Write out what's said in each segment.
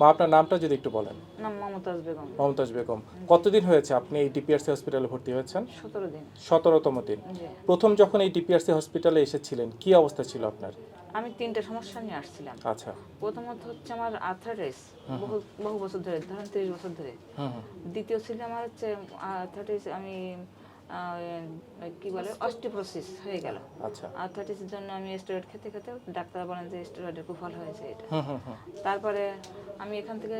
মা আপনার নামটা যদি একটু বলেন। নাম মমতাজ বেগম। মমতাজ বেগম। কতদিন হয়েছে আপনি এই ডিপিআরসি হসপিটালে ভর্তি হয়েছেন? সতেরো দিন। সতেরোতম দিন। প্রথম যখন এই ডিপিআরসি হসপিটালে এসেছিলেন কি অবস্থা ছিল আপনার? আমি তিনটে সমস্যা নিয়ে আসছিলাম। আচ্ছা। প্রথমত হচ্ছে আমার আর্থারাইটিস বহু বহু বছর ধরে ধরেন তিরিশ বছর ধরে। দ্বিতীয় ছিল আমার হচ্ছে আর্থারাইটিস আমি কি বলে অস্টিপ্রোসিস হয়ে গেল। আচ্ছা। আর্থারাইটিসের জন্য আমি স্টেরয়েড খেতে খেতে ডাক্তার বলেন যে স্টেরয়েডের কুফল হয়েছে এটা। তারপরে আমি এখান থেকে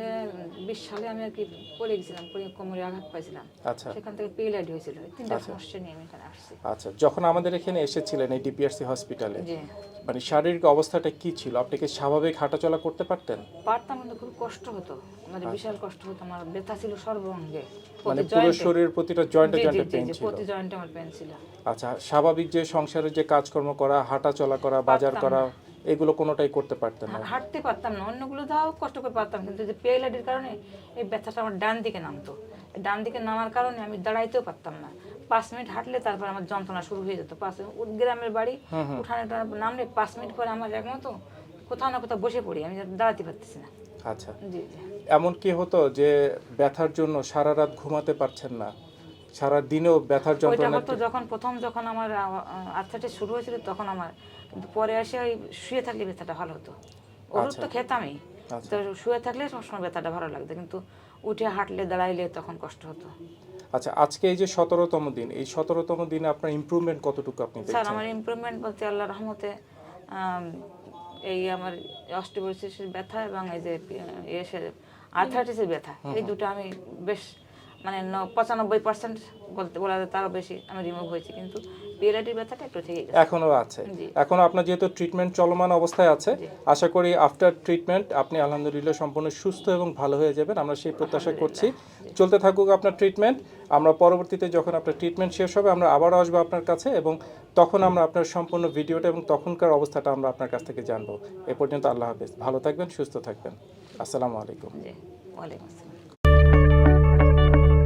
বিশ সালে আমি আর কি পড়ে গেছিলাম পড়ে কোমরে আঘাত পাইছিলাম। আচ্ছা। সেখান থেকে পেইলাইড হয়েছিল তিনটা সমস্যা নিয়ে আমি এখানে আসছি। আচ্ছা যখন আমাদের এখানে এসেছিলেন এই ডিপিআরসি হসপিটালে মানে শারীরিক অবস্থাটা কি ছিল? আপনি কি স্বাভাবিক হাঁটাচলা করতে পারতেন? পারতাম কিন্তু খুব কষ্ট হতো। মানে বিশাল কষ্ট হতো আমার ব্যথা ছিল সর্বাঙ্গে। মানে পুরো শরীরের প্রতিটা জয়েন্টে জয়েন্টে পেন ছিল। জয়েন্টে আমার পেন ছিল। আচ্ছা স্বাভাবিক যে সংসারের যে কাজকর্ম করা হাঁটা চলা করা বাজার করা এগুলো কোনোটাই করতে পারতেন না। হাঁটতে পারতাম না অন্যগুলো তাও কষ্ট করে পারতাম কিন্তু যে পেয়েলাডির কারণে এই ব্যথাটা আমার ডান দিকে নামতো। ডান দিকে নামার কারণে আমি দাঁড়াইতেও পারতাম না। পাঁচ মিনিট হাঁটলে তারপর আমার যন্ত্রণা শুরু হয়ে যেত। পাঁচ গ্রামের বাড়ি উঠানে নামলে পাঁচ মিনিট পরে আমার একমতো কোথাও না কোথাও বসে পড়ি আমি দাঁড়াতে পারতেছি না। আচ্ছা। জি জি। এমন কি হতো যে ব্যথার জন্য সারা রাত ঘুমাতে পারছেন না? সারা দিনেও ব্যথার যন্ত্রণা হতো যখন প্রথম যখন আমার আর্থাইটিস শুরু হয়েছিল তখন আমার কিন্তু পরে এসে ওই শুয়ে থাকলে ব্যথাটা ভালো হতো। ওষুধ তো খেতামই। আচ্ছা। তো শুয়ে থাকলে সবসময় ব্যথাটা ভালো লাগতো কিন্তু উঠে হাঁটলে দাঁড়াইলে তখন কষ্ট হতো। আচ্ছা আজকে এই যে সতেরোতম দিন এই সতেরোতম দিনে আপনার ইমপ্রুভমেন্ট কতটুকু আপনি স্যার আমার ইমপ্রুভমেন্ট বলতে আল্লাহ রহমতে এই আমার অস্টিপোরিসিসের ব্যথা এবং এই যে এসে আর্থাইটিসের ব্যথা এই দুটো আমি বেশ মানে পঁচানব্বই পার্সেন্ট বলতে বলা যায় তারও বেশি আমি রিমুভ হয়েছি কিন্তু পিএলআইটির ব্যথাটা একটু থেকে গেছে। এখনও আছে। এখনও আপনার যেহেতু ট্রিটমেন্ট চলমান অবস্থায় আছে আশা করি আফটার ট্রিটমেন্ট আপনি আলহামদুলিল্লাহ সম্পূর্ণ সুস্থ এবং ভালো হয়ে যাবেন আমরা সেই প্রত্যাশা করছি। চলতে থাকুক আপনার ট্রিটমেন্ট আমরা পরবর্তীতে যখন আপনার ট্রিটমেন্ট শেষ হবে আমরা আবারও আসব আপনার কাছে এবং তখন আমরা আপনার সম্পূর্ণ ভিডিওটা এবং তখনকার অবস্থাটা আমরা আপনার কাছ থেকে জানব। এ পর্যন্ত আল্লাহ হাফেজ। ভালো থাকবেন সুস্থ থাকবেন। আসসালামু আলাইকুম। ওয়ালাইকুম আসসালাম।